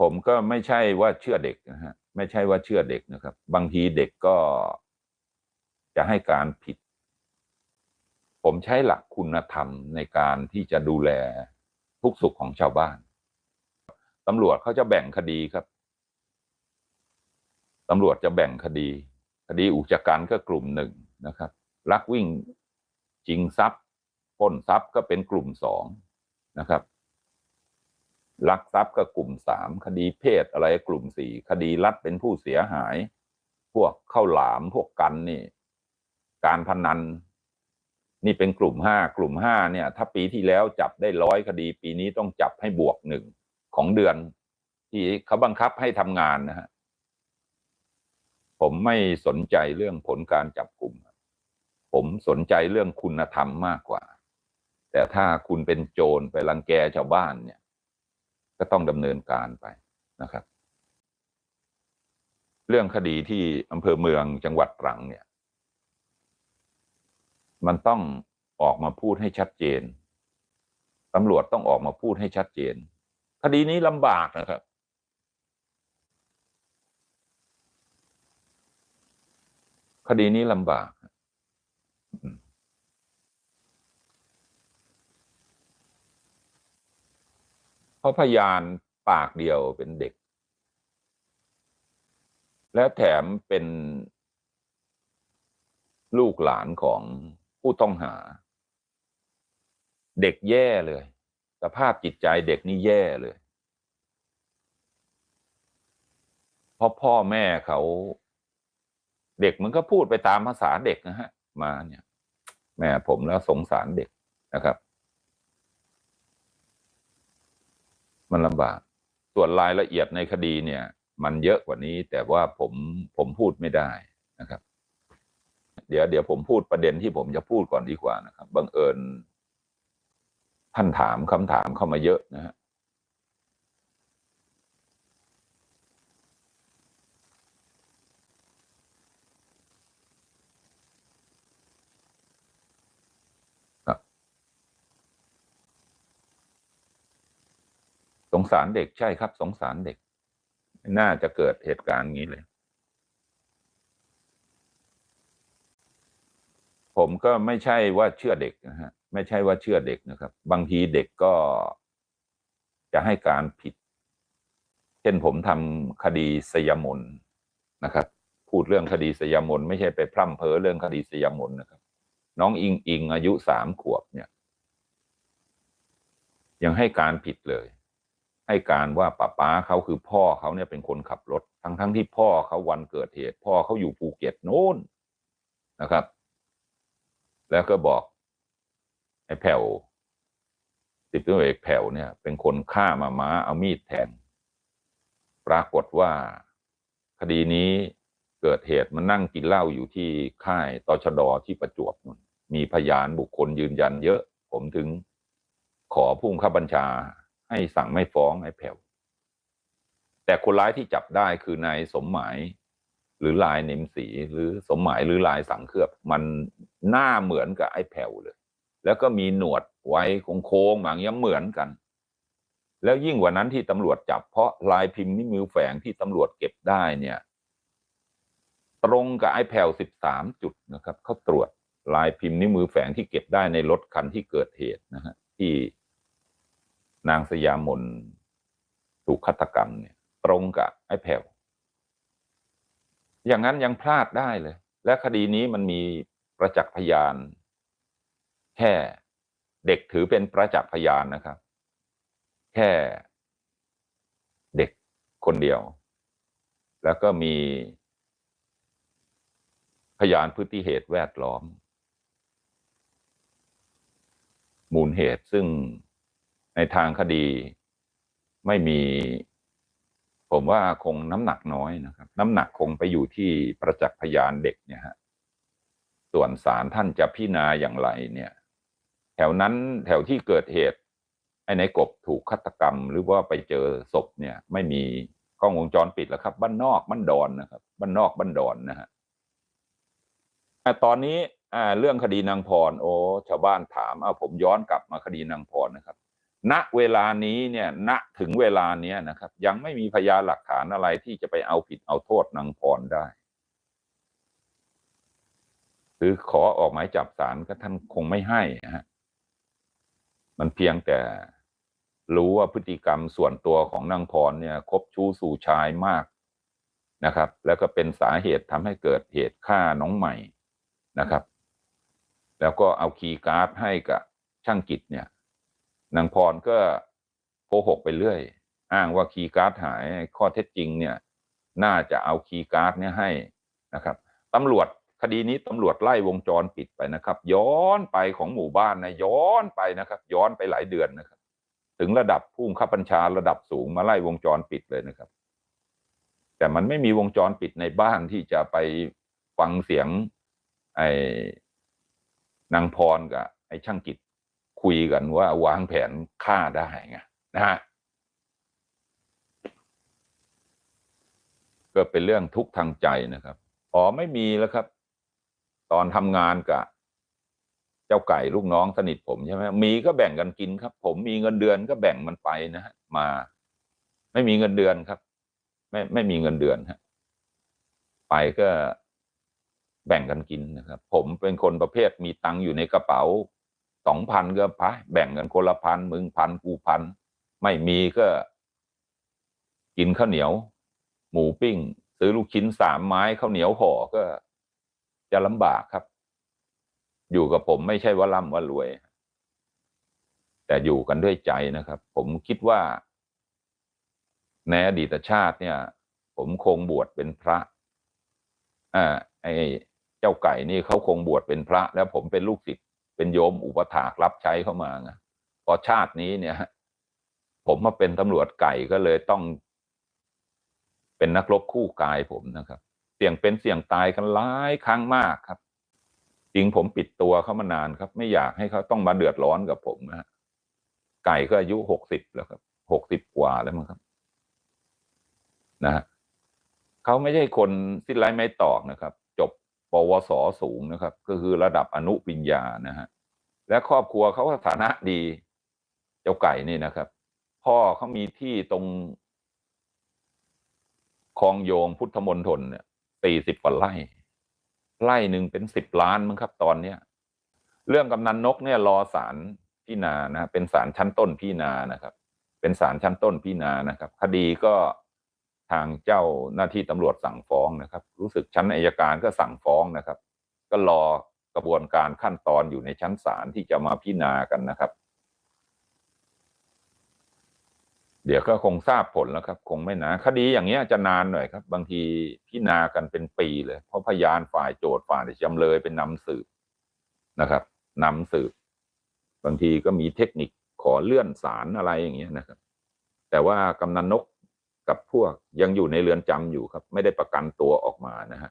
ผมก็ไม่ใช่ว่าเชื่อเด็กนะฮะไม่ใช่ว่าเชื่อเด็กนะครับ บางทีเด็กก็จะให้การผิด ผมใช้หลักคุณธรรมในการที่จะดูแลทุกสุขของชาวบ้านตำรวจเขาจะแบ่งคดีครับตำรวจจะแบ่งคดี คดีอุกชะกันก็กลุ่มหนึ่งนะครับลักวิ่ง จริงทรัพย์ป้นทรัพย์ก็เป็นกลุ่มสองนะครับ ลักทรัพย์ก็กลุ่มสามคดีเพศอะไรกลุ่มสี่คดีรัฐเป็นผู้เสียหาย พวกเข้าหลามพวกกันนี่ การพนัน นี่เป็นกลุ่มห้ากลุ่มห้าเนี่ย ถ้าปีที่แล้วจับได้ร้อยคดี ปีนี้ต้องจับให้บวกหนึ่งของเดือน ที่เขาบังคับให้ทำงานนะฮะผมไม่สนใจเรื่องผลการจับกลุ่ม ผมสนใจเรื่องคุณธรรมมากกว่า แต่ถ้าคุณเป็นโจรไปรังแกชาวบ้านเนี่ย ก็ต้องดำเนินการไปนะครับ เรื่องคดีที่อำเภอเมืองจังหวัดตรังเนี่ย มันต้องออกมาพูดให้ชัดเจนตำรวจต้องออกมาพูดให้ชัดเจน คดีนี้ลำบากนะครับ คดีนี้ลำบาก เพราะพยานปากเดียวเป็นเด็ก และแถมเป็นลูกหลานของผู้ต้องหา เด็กแย่เลย สภาพจิตใจเด็กนี่แย่เลย เพราะพ่อแม่เขา เด็กมันก็พูดไปตามภาษาเด็กนะฮะ มาเนี่ย แม่ผมแล้วสงสารเด็กนะครับ มันลำบาก ส่วนรายละเอียดในคดีเนี่ย มันเยอะกว่านี้ แต่ว่าผมผมพูดไม่ได้นะครับ เดี๋ยวเดี๋ยวผมพูดประเด็นที่ผมจะพูดก่อนดีกว่านะครับบังเอิญท่านถามคำถามเข้ามาเยอะนะฮะ งสารเด็กใช่ครับ สงสารเด็ก น่าจะเกิดเหตุการณ์อย่างนี้เลย ผมก็ไม่ใช่ว่าเชื่อเด็กนะฮะ ไม่ใช่ว่าเชื่อเด็กนะครับ บางทีเด็กก็จะให้การผิด เช่นผมทำคดีสยามนนะครับ พูดเรื่องคดีสยามนไม่ใช่ไปพร่ำเพ้อเรื่องคดีสยามนนะครับ น้องอิงอิงอายุสามขวบเนี่ย ยังให้การผิดเลย ให้การว่าป้าป้าเขาคือพ่อเขาเนี่ยเป็นคนขับรถ ทั้งทั้งที่พ่อเขาวันเกิดเหตุ พ่อเขาอยู่ภูเก็ตโน้นนะครับ แล้วก็บอกไอ้แผ่วสิบตำรวจเอกแผ่วเนี่ย เป็นคนฆ่ามาม้าเอามีดแทงปรากฏว่าคดีนี้เกิดเหตุมันนั่งกินเหล้าอยู่ที่ค่ายตชดที่ประจวบมีพยานบุคคลยืนยันเยอะ ผมถึงขอพุ่งข้าบัญชา ให้สั่งไม่ฟ้องไอ้แผ่วแต่คนร้ายที่จับได้คือนายสมหมาย หรือลายเนมสีหรือสมหมายหรือลายสังเครือบมันหน้าเหมือนกับไอ้แผ่วเลย แล้วก็มีหนวดไว้โค้งๆอย่างเงี้ยเหมือนกัน แล้วยิ่งกว่านั้นที่ตำรวจจับเพราะลายพิมพ์นิ้วมือแฝงที่ตำรวจเก็บได้เนี่ย ตรงกับไอ้แผ่วสิบสามจุดนะครับเขาตรวจลายพิมพ์นิ้วมือแฝงที่เก็บได้ในรถคันที่เกิดเหตุนะฮะที่ นางสยามนถูกฆาตกรรมเนี่ย ตรงกับไอ้แผ่วอย่างนั้นยังพลาดได้เลย และคดีนี้มันมีประจักษ์พยาน แค่เด็กถือเป็นประจักษ์พยานนะครับ แค่เด็กคนเดียว แล้วก็มีพยานพฤติเหตุแวดล้อม มูลเหตุซึ่ง ในทางคดีไม่มี ผมว่าคงน้ำหนักน้อยนะครับ น้ำหนักคงไปอยู่ที่ประจักษ์พยานเด็กเนี่ยฮะส่วนศาลท่านจะพิจารณาอย่างไรเนี่ย แถวนั้นแถวที่เกิดเหตุไอ้ในกบถูกฆาตกรรม หรือว่าไปเจอศพเนี่ย ไม่มีกล้องวงจรปิดแล้วครับ บ้านนอกบ้านดอนนะครับ บ้านนอกบ้านดอนนะฮะตอนนี้เรื่องคดีนางพร โอ้ชาวบ้านถามเอาผมย้อนกลับมาคดีนางพรนะครับ ณเวลานี้เนี่ยณถึงเวลานี้นะครับ ยังไม่มีพยานหลักฐานอะไรที่จะไปเอาผิดเอาโทษนางพรได้ คือขอออกหมายจับศาลก็ท่านคงไม่ให้นะฮะมันเพียงแต่รู้ว่าพฤติกรรมส่วนตัวของนางพรเนี่ย คบชู้สู่ชายมากนะครับ แล้วก็เป็นสาเหตุทำให้เกิดเหตุฆ่าน้องใหม่นะครับ แล้วก็เอาคีย์การ์ดให้กับช่างกิจเนี่ย นางพรก็โกหกไปเรื่อย อ้างว่าคีย์การ์ดหายข้อเท็จจริงเนี่ย น่าจะเอาคีย์การ์ดเนี่ยให้นะครับตำรวจคดีนี้ตำรวจไล่วงจรปิดไปนะครับ ย้อนไปของหมู่บ้านนะย้อนไปนะครับ ย้อนไปหลายเดือนนะครับ ถึงระดับผู้บังคับบัญชาระดับสูงมาไล่วงจรปิดเลยนะครับ แต่มันไม่มีวงจรปิดในบ้านที่จะไปฟังเสียง ไอ้นางพรกับไอ้ช่างกิจ คุยกันว่าวางแผนฆ่าได้ไงนะฮะก็เป็นเรื่องทุกข์ทางใจนะครับ อ๋อไม่มีแล้วครับ ตอนทำงานกับเจ้าไก่ลูกน้องสนิทผมใช่ไหมมีก็แบ่งกันกินครับ ผมมีเงินเดือนก็แบ่งมันไปนะฮะมา ไม่มีเงินเดือนครับ ไม่ไม่มีเงินเดือนฮะไปก็แบ่งกันกินนะครับ ผมเป็นคนประเภทมีตังค์อยู่ในกระเป๋า สองพันก็พะแบ่งกันคนละพันมึงพันกูพันไม่มีก็ กินข้าวเหนียว หมูปิ้ง ซื้อลูกชิ้นสามไม้ข้าวเหนียวห่อก็จะลำบากครับ อยู่กับผมไม่ใช่ว่าร่ำว่ารวย แต่อยู่กันด้วยใจนะครับ ผมคิดว่าในอดีตชาติเนี่ย ผมคงบวชเป็นพระ อ่า ไอ้เจ้าไก่นี่เขาคงบวชเป็นพระ แล้วผมเป็นลูกศิษย์ เป็นโยมอุปถากรับใช้เข้ามาไงพอชาตินี้เนี่ย ผมมาเป็นตำรวจไก่ก็เลยต้อง เป็นนักรบคู่กายผมนะครับ เสี่ยงเป็นเสี่ยงตายกันหลายครั้งมากครับ จริงผมปิดตัวเขามานานครับ ไม่อยากให้เขาต้องมาเดือดร้อนกับผมนะฮะไก่ก็อายุหกสิบแล้วครับหกสิบกว่าแล้วมั้งครับนะฮะเขาไม่ใช่คนสิ้นไร้ไม้ตอกนะครับ ปวสสูงนะครับ ก็คือระดับอนุปริญญานะฮะและครอบครัวเขาก็ฐานะดี เจ้าไก่นี่นะครับ พ่อเขามีที่ตรงคลองโยงพุทธมณฑลเนี่ยสี่สิบกว่าไร่ ไร่หนึ่งเป็นสิบล้านมั้งครับ ตอนเนี้ยเรื่องกำนันนกเนี่ยรอศาลพินานะเป็นศาลชั้นต้นพินานะครับ เป็นศาลชั้นต้นพินานะครับ คดีก็ ทางเจ้าหน้าที่ตำรวจสั่งฟ้องนะครับ รู้สึกชั้นอายการก็สั่งฟ้องนะครับ ก็รอกระบวนการขั้นตอนอยู่ในชั้นศาลที่จะมาพิจารณากันนะครับ เดี๋ยวก็คงทราบผลแล้วครับ คงไม่นานคดีอย่างเงี้ยจะนานหน่อยครับ บางทีพิจารณากันเป็นปีเลย เพราะพยานฝ่ายโจทย์ฝ่ายจำเลยเป็นนำสืบนะครับนำสืบ บางทีก็มีเทคนิคขอเลื่อนศาลอะไรอย่างเงี้ยนะครับ แต่ว่ากำนันนก กับพวกยังอยู่ในเรือนจำอยู่ครับ ไม่ได้ประกันตัวออกมานะฮะ